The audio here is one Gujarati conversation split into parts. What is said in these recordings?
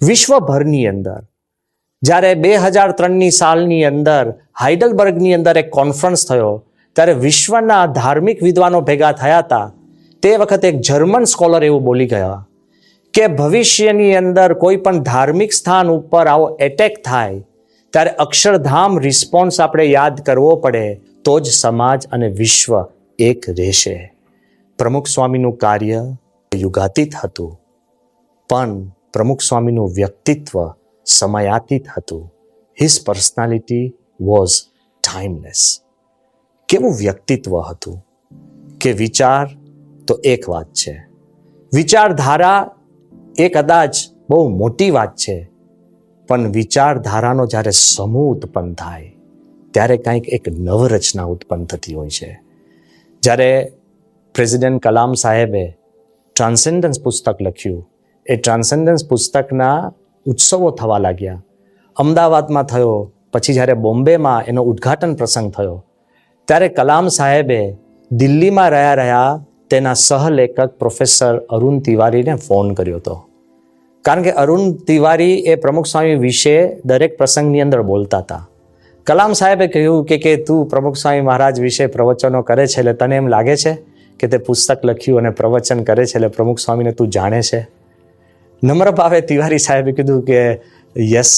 વિશ્વભરની અંદર. જ્યારે બે હજાર ત્રણની સાલની અંદર હાઇડલબર્ગની અંદર એક કોન્ફરન્સ થયો, ત્યારે વિશ્વના ધાર્મિક વિદ્વાનો ભેગા થયા હતા. તે વખતે એક જર્મન સ્કોલર એવું બોલી ગયા કે, ભવિષ્યની અંદર કોઈ પણ ધાર્મિક સ્થાન ઉપર આવો એટેક થાય, ત્યારે અક્ષરધામ રિસ્પોન્સ આપણે યાદ કરવો પડે, તો જ સમાજ અને વિશ્વ એક રહેશે. પ્રમુખ સ્વામીનું કાર્ય યુગાતીત હતું. પણ પ્રમુખ સ્વામીનું વ્યક્તિત્વ સમયાતીત હતું. હિઝ પર્સનાલિટી વોઝ ટાઈમલેસ કેવું વ્યક્તિત્વ હતું? કે વિચાર તો એક વાત છે. વિચારધારા એ કદાચ બહુ મોટી વાત છે. પણ વિચારધારાનો જ્યારે સમૂહ ઉત્પન્ન થાય, ત્યારે કંઈક એક નવરચના ઉત્પન્ન થતી હોય છે. જ્યારે પ્રેસિડેન્ટ કલામ સાહેબે ટ્રાન્સેન્ડન્સ પુસ્તક લખ્યું એ ટ્રાન્સેન્ડન્સ પુસ્તકના ઉત્સવો થવા લાગ્યા. અમદાવાદમાં થયો, પછી જ્યારે બોમ્બેમાં એનો ઉદ્ઘાટન પ્રસંગ થયો, ત્યારે કલામ સાહેબે દિલ્હીમાં રહ્યા રહ્યા તેના સહલેખક પ્રોફેસર અરુણ તિવારીને ફોન કર્યો હતો. કારણ કે અરુણ તિવારી એ પ્રમુખ સ્વામી વિશે દરેક પ્રસંગની અંદર બોલતા હતા. કલામ સાહેબે કહ્યું કે કે તું પ્રમુખ સ્વામી મહારાજ વિશે પ્રવચનો કરે છે એટલે તને એમ લાગે છે કે તે પુસ્તક લખ્યું અને પ્રવચન કરે છે એટલે પ્રમુખ સ્વામીને તું જાણે છે? નમ્ર ભાવે તિવારી સાહેબે કીધું કે યસ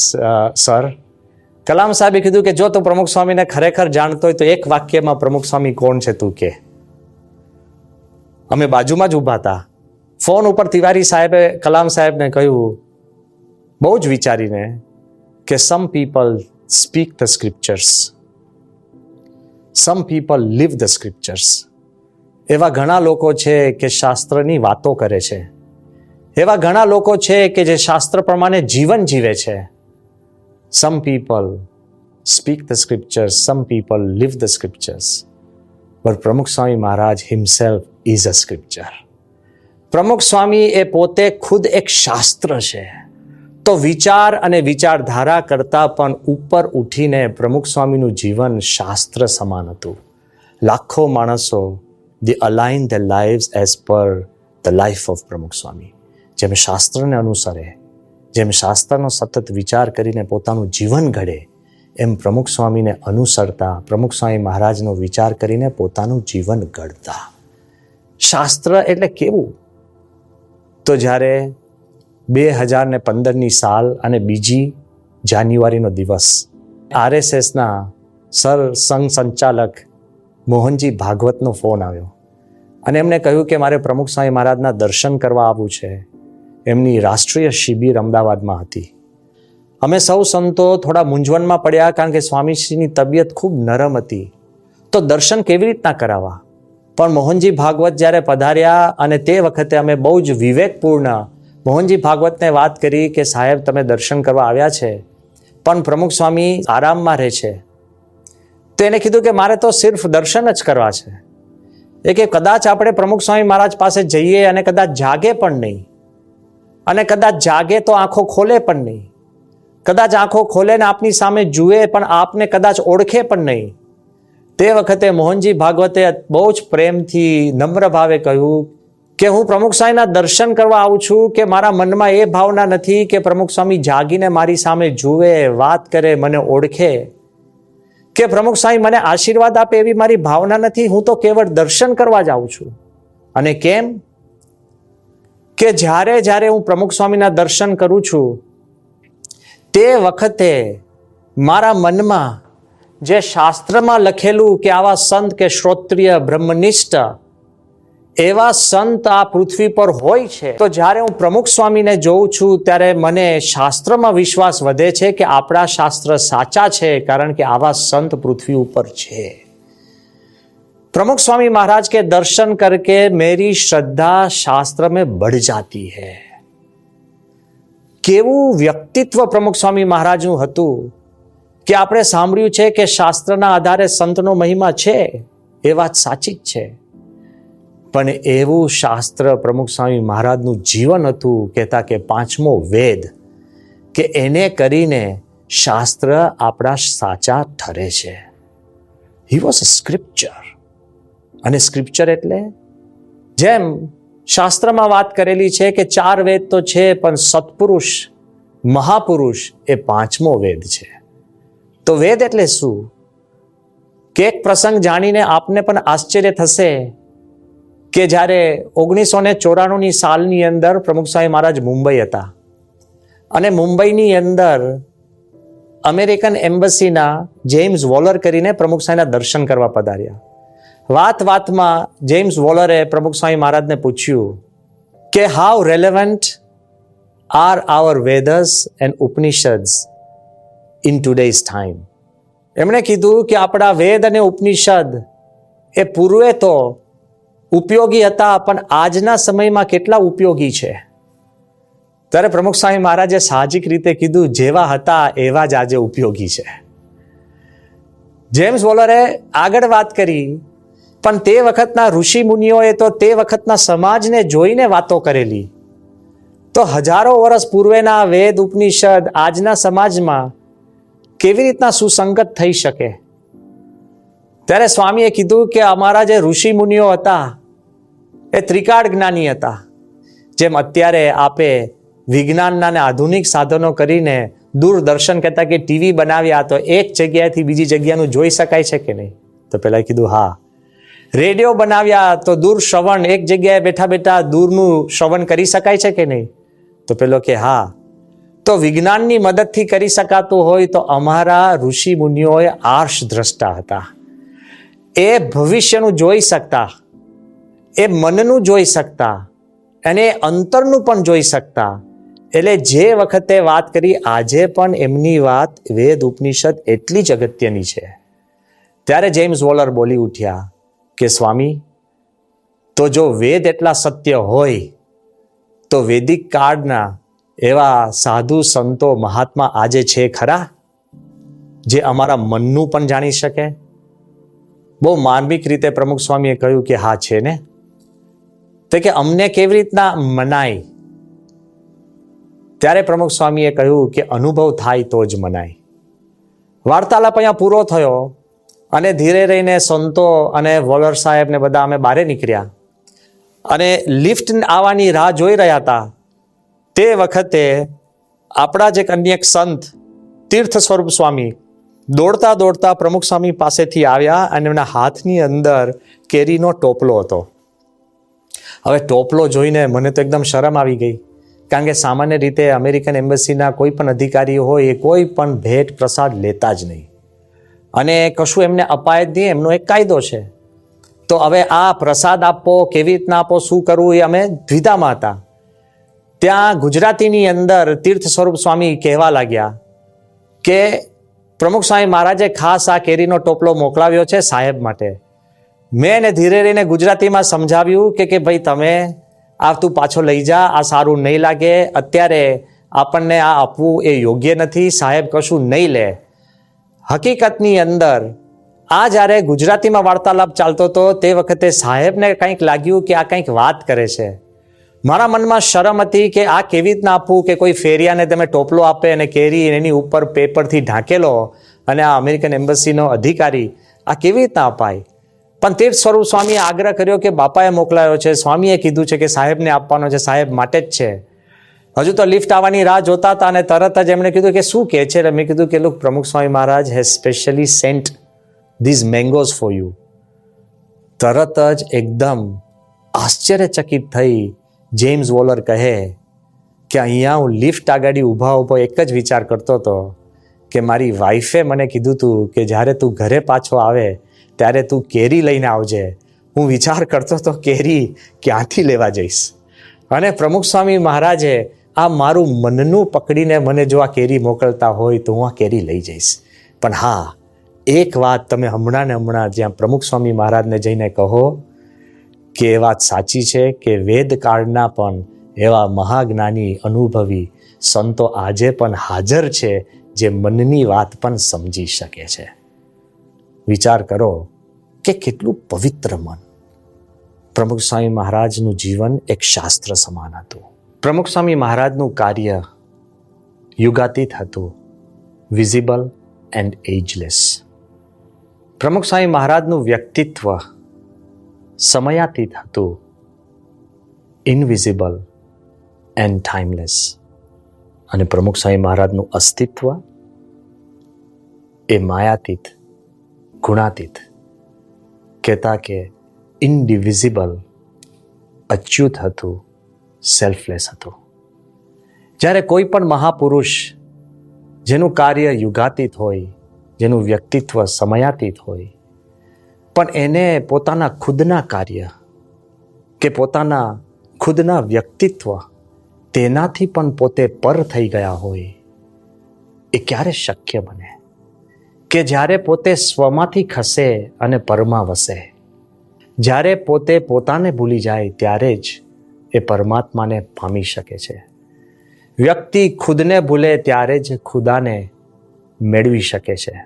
સર કલામ સાહેબે કીધું કે, જો તું પ્રમુખ સ્વામીને ખરેખર જાણતો હોય તો એક વાક્યમાં પ્રમુખ સ્વામી કોણ છે તું કે? અમે બાજુમાં જ ઊભા હતા. ફોન ઉપર તિવારી સાહેબે, કલામ સાહેબને કહ્યું, બહુ જ વિચારીને, કે some people speak the scriptures some people live the scriptures એવા ઘણા લોકો છે કે શાસ્ત્રની વાતો કરે છે. એવા ઘણા લોકો છે કે જે શાસ્ત્ર પ્રમાણે જીવન જીવે છે. Some people speak the scriptures some people live the scriptures પણ Pramukh Swami Maharaj himself is a scripture Pramukh Swami એ પોતે ખુદ એક શાસ્ત્ર છે. તો વિચાર અને વિચારધારા કરતાં પણ ઉપર ઉઠીને પ્રમુખ સ્વામીનું જીવન શાસ્ત્ર સમાન હતું. લાખો માણસો the align the lives as per the life of Pramukh Swami. જેમ શાસ્ત્રને અનુસરે, જેમ શાસ્ત્રનો સતત વિચાર કરીને પોતાનું જીવન ઘડે, એમ પ્રમુખ સ્વામીને અનુસરતા, પ્રમુખ સ્વામી મહારાજનો વિચાર કરીને પોતાનું જીવન ઘડતા. શાસ્ત્ર એટલે કેવું? તો જ્યારે બે હજાર ને પંદરની સાલ અને બીજી જાન્યુઆરીનો દિવસ, આરએસએસના સર સંઘ સંચાલક મોહનજી ભાગવતનો ફોન આવ્યો અને એમણે કહ્યું કે મારે પ્રમુખ સ્વામી મહારાજના દર્શન કરવા આવવું છે. એમની રાષ્ટ્રીય શિબિર અમદાવાદમાં હતી. અમે સૌ સંતો થોડા મૂંઝવણમાં પડ્યા કારણ કે સ્વામીશ્રીની તબિયત ખૂબ નરમ હતી. તો દર્શન કેવી રીતના કરાવવા પણ મોહનજી ભાગવત જ્યારે પધાર્યા અને તે વખતે અમે બહુ જ વિવેકપૂર્ણ મોહનજી ભાગવતને વાત કરી કે સાહેબ તમે દર્શન કરવા આવ્યા છે, પણ પ્રમુખ સ્વામી આરામમાં રહે છે. તો એને કીધું કે મારે તો સિર્ફ દર્શન જ કરવા છે. એ કે કદાચ આપણે પ્રમુખ સ્વામી મહારાજ પાસે જઈએ અને કદાચ જાગે પણ નહીં. અને કદાચ જાગે તો આંખો ખોલે પણ નહીં. કદાચ આંખો ખોલે ને આપની સામે જુએ પણ આપને કદાચ ઓળખે પણ નહીં. તે વખતે મોહનજી ભાગવતે બહુ જ પ્રેમથી નમ્ર ભાવે કહ્યું કે હું પ્રમુખ સ્વામીના દર્શન કરવા આવું છું કે મારા મનમાં એ ભાવના નથી કે પ્રમુખ સ્વામી જાગીને મારી સામે જુએ, વાત કરે, મને ઓળખે. કે પ્રમુખ સ્વામી મને આશીર્વાદ આપે એવી મારી ભાવના નથી, હું તો કેવળ દર્શન કરવા જ આવું છું. અને કેમ? કે જ્યારે જ્યારે હું પ્રમુખ સ્વામીના દર્શન કરું છું, તે વખતે મારા મનમાં જે શાસ્ત્રમાં લખેલું કે આવા સંત કે શ્રોત્રિય બ્રહ્મનિષ્ઠ, એવા સંત આ પૃથ્વી પર હોય છે. તો જ્યારે હું પ્રમુખ સ્વામીને જોઉં છું, ત્યારે મને શાસ્ત્રમાં વિશ્વાસ વધે છે કે આપણા શાસ્ત્ર સાચા છે, કારણ કે આવા સંત પૃથ્વી ઉપર છે. प्रमुख स्वामी महाराज के दर्शन करके मेरी श्रद्धा शास्त्र में बढ़ जाती है કેવું વ્યક્તિત્વ પ્રમુખ સ્વામી મહારાજનું હતું કે આપણે સાંભળ્યું છે કે શાસ્ત્રના આધારે સંતનો મહિમા છે એ વાત સાચી જ છે પણ એવું શાસ્ત્ર પ્રમુખ સ્વામી મહારાજનું જીવન હતું કહેતા કે પાંચમો વેદ કે એને કરીને શાસ્ત્ર આપણા સાચા ઠરે છે હી વોઝ અ સ્ક્રિપ્ચર અને સ્ક્રિપ્ચર એટલે જેમ શાસ્ત્રમાં વાત કરેલી છે કે ચાર વેદ તો છે, પણ સત્પુરુષ, મહાપુરુષ એ પાંચમો વેદ છે. તો વેદ એટલે શું? કે એક પ્રસંગ જાણીને આપને પણ આશ્ચર્ય થશે કે જ્યારે ઓગણીસો ને ચોરાણુંની સાલની અંદર પ્રમુખ સ્વામી મહારાજ મુંબઈ હતા. અને મુંબઈની અંદર અમેરિકન એમ્બસીના જેમ્સ વોલર કરીને પ્રમુખ સ્વામીના દર્શન કરવા પધાર્યા. વાત વાતમાં જેમ્સ વોલરે પ્રમુખ સ્વામી મહારાજને પૂછ્યું કે how relevant are our Vedas and Upanishads in today's time એમણે કીધું કે આપણા વેદ અને ઉપનિષદ એ પૂર્વે તો ઉપયોગી હતા, પણ આજના સમયમાં કેટલા ઉપયોગી છે? ત્યારે પ્રમુખ સ્વામી મહારાજે સાહજિક રીતે કીધું, જેવા હતા એવા જ આજે ઉપયોગી છે. જેમ્સ વોલરે આગળ વાત કરી પણ તે વખતના ઋષિ મુનિઓએ તો તે વખતના સમાજને જોઈને વાતો કરેલી. તો હજારો વર્ષ પૂર્વેના વેદ ઉપનિષદ આજના સમાજમાં કેવી રીતના સુસંગત થઈ શકે? ત્યારે સ્વામીએ કીધું કે અમારા જે ઋષિ મુનિઓ હતા, એ ત્રિકાળ જ્ઞાની હતા, જેમ અત્યારે આપે વિજ્ઞાનના અને આધુનિક સાધનો કરીને દૂરદર્શન કહેતા કે ટીવી બનાવ્યા તો એક જગ્યાએથી બીજી જગ્યાનું જોઈ શકાય છે કે નહીં? તો પેલા કીધું, હા રેડિયો બનાવ્યા તો દૂર શ્રવણ, એક જગ્યાએ બેઠા બેઠા દૂરનું શ્રવણ કરી શકાય છે કે નહીં? તો પેલો કે, હા. તો વિજ્ઞાનની મદદથી કરી શકાતું હોય તો અમારા ઋષિ મુનિઓએ આર્ષ દ્રષ્ટા હતા. એ ભવિષ્યનું જોઈ શકતા, એ મનનું જોઈ શકતા અને અંતરનું પણ જોઈ શકતા. એટલે જે વખતે વાત કરી, આજે પણ એમની વાત વેદ ઉપનિષદ એટલી જ અગત્યની છે. ત્યારે જેમ્સ વોલર બોલી ઉઠ્યા કે સ્વામી, તો જો વેદ એટલા સત્ય હોય, તો વેદિક કાળના એવા સાધુ સંતો મહાત્મા આજે છે ખરા? જે અમારા મનનું પણ જાણી શકે? બહુ માર્મિક રીતે પ્રમુખ સ્વામીએ કહ્યું કે હા, છે ને? તો કે અમને કેવી રીતના મનાય? ત્યારે પ્રમુખ સ્વામીએ કહ્યું કે અનુભવ થાય તો જ મનાય. વાર્તાલાપ અહીંયા પૂરો થયો. અને ધીરે રહીને સંતો અને વોલર સાહેબ ને બધા અમે બહારે નીકળ્યા. અને લિફ્ટ આવવાની રાહ જોઈ રહ્યા હતા. તે વખતે આપણા જે કન્યક સંત, તીર્થ સ્વરૂપ સ્વામી, દોડતા દોડતા પ્રમુખ સ્વામી પાસેથી આવ્યા અને એમના હાથની અંદર કેરીનો ટોપલો હતો. હવે ટોપલો જોઈને મને તો એકદમ શરમ આવી ગઈ. કારણ કે સામાન્ય રીતે અમેરિકન એમ્બસીના કોઈ પણ અધિકારીઓ હોય એ કોઈ પણ ભેટ પ્રસાદ લેતા જ નહીં. અને કશું એમને અપાય જ નહીં, એમનો એક કાયદો છે. તો હવે આ પ્રસાદ આપવો કેવી રીતના આપો, શું કરવું એ અમે દ્વિધામાં હતા ત્યાં ગુજરાતીની અંદર તીર્થ સ્વરૂપ સ્વામી કહેવા લાગ્યા કે પ્રમુખ સ્વામી મહારાજે ખાસ આ કેરીનો ટોપલો મોકલાવ્યો છે સાહેબ માટે. મેં એને ધીરે રહીને ગુજરાતીમાં સમજાવ્યું કે કે ભાઈ તમે આ તું પાછો લઈ જા, આ સારું નહીં લાગે, અત્યારે આપણને આ આપવું એ યોગ્ય નથી, સાહેબ કશું નહીં લે. હકીકતની અંદર આ જ્યારે ગુજરાતીમાં વાર્તાલાપ ચાલતો હતો, તે વખતે સાહેબને કંઈક લાગ્યું કે આ કંઈક વાત કરે છે. મારા મનમાં શરમ હતી કે આ કેવી રીતના આપવું કે કોઈ ફેરિયાને તમે ટોપલો આપે અને કેરી એની ઉપર પેપરથી ઢાંકેલો અને આ અમેરિકન એમ્બસીનો અધિકારી આ કેવી રીતના અપાય? પણ તીર્થ સ્વરૂપ સ્વામીએ આગ્રહ કર્યો કે બાપાએ મોકલાયો છે. સ્વામીએ કીધું છે કે સાહેબને આપવાનો છે. સાહેબ માટે જ છે. હજુ તો લિફ્ટ આવવાની રાહ જોતા હતા અને તરત જ એમણે કીધું કે શું કહે છે? એટલે મેં કીધું કે, look, Pramukh Swami Maharaj has specially sent these mangoes for you તરત જ એકદમ આશ્ચર્યચકિત થઈ જેમ્સ વોલર કહે કે અહીંયા હું લિફ્ટ આગળ ઊભા ઊભો એક જ વિચાર કરતો હતો કે મારી વાઈફે મને કીધું હતું કે જ્યારે તું ઘરે પાછો આવે ત્યારે તું કેરી લઈને આવજે. હું વિચાર કરતો હતો કેરી ક્યાંથી લેવા જઈશ? અને પ્રમુખ સ્વામી મહારાજે આ મારું મનનું પકડીને મને જો આ કેરી મોકલતા હોય તો હું આ કેરી લઈ જઈશ. પણ હા, એક વાત તમે હમણાં ને હમણાં જ્યાં પ્રમુખ સ્વામી મહારાજને જઈને કહો કે એ વાત સાચી છે કે વેદકાળના પણ એવા મહાજ્ઞાની અનુભવી સંતો આજે પણ હાજર છે જે મનની વાત પણ સમજી શકે છે. વિચાર કરો કે કેટલું પવિત્ર મન. પ્રમુખ સ્વામી મહારાજનું જીવન એક શાસ્ત્ર સમાન હતું. પ્રમુખ સ્વામી મહારાજનું કાર્ય યુગાતીત હતું વિઝિબલ એન્ડ એજલેસ પ્રમુખ સ્વામી મહારાજનું વ્યક્તિત્વ સમયાતીત હતું ઇનવિઝિબલ એન્ડ ટાઈમલેસ અને પ્રમુખ સ્વામી મહારાજનું અસ્તિત્વ એ માયાતીત, ગુણાતીત, કહેતા કે ઇનડિવિઝિબલ અચ્યુત હતું. સેલ્ફલેસ હતું. જ્યારે કોઈ પણ મહાપુરુષ જેનું કાર્ય યુગાતીત હોય, જેનું વ્યક્તિત્વ સમયાતીત હોય, પણ એને પોતાના ખુદના કાર્ય કે પોતાના ખુદના વ્યક્તિત્વ તેનાથી પણ પોતે પર થઈ ગયા હોય, એ ક્યારે શક્ય બને? કે જ્યારે પોતે સ્વમાંથી ખસે અને પરમાં વસે? જ્યારે પોતે પોતાને ભૂલી જાય, ત્યારે જ એ પરમાત્માને પામી શકે છે. વ્યક્તિ ખુદને ભૂલે ત્યારે જ ખુદાને મેળવી શકે છે.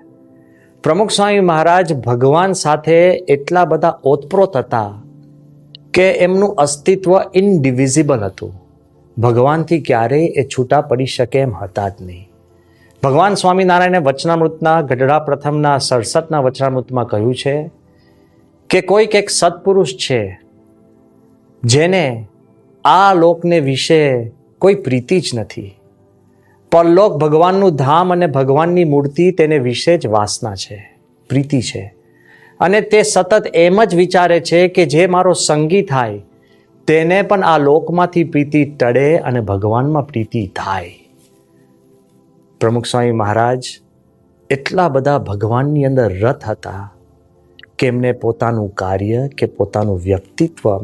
પ્રમુખ સ્વામી મહારાજ ભગવાન સાથે એટલા બધા ઓતપ્રોત હતા કે એમનું અસ્તિત્વ ઇનડિવિઝિબલ હતું. ભગવાનથી ક્યારેય એ છૂટા પડી શકે એમ હતા જ નહીં. ભગવાન સ્વામિનારાયણે વચનામૃતના ગઢડા પ્રથમના સડસઠના વચનામૃતમાં કહ્યું છે કે કોઈક એક સત્પુરુષ છે જેને આ લોકને વિશે કોઈ પ્રીતિ જ નથી. પરલોક ભગવાનનું ધામ અને ભગવાનની મૂર્તિ તેને વિશે જ વાસના છે, પ્રીતિ છે. અને તે સતત એમ જ વિચારે છે કે જે મારો સંગી થાય, તેને પણ આ લોકમાંથી પ્રીતિ ટળે અને ભગવાનમાં પ્રીતિ થાય. પ્રમુખ સ્વામી મહારાજ એટલા બધા ભગવાનની અંદર રથ હતા, કે એમને પોતાનું કાર્ય કે પોતાનું વ્યક્તિત્વ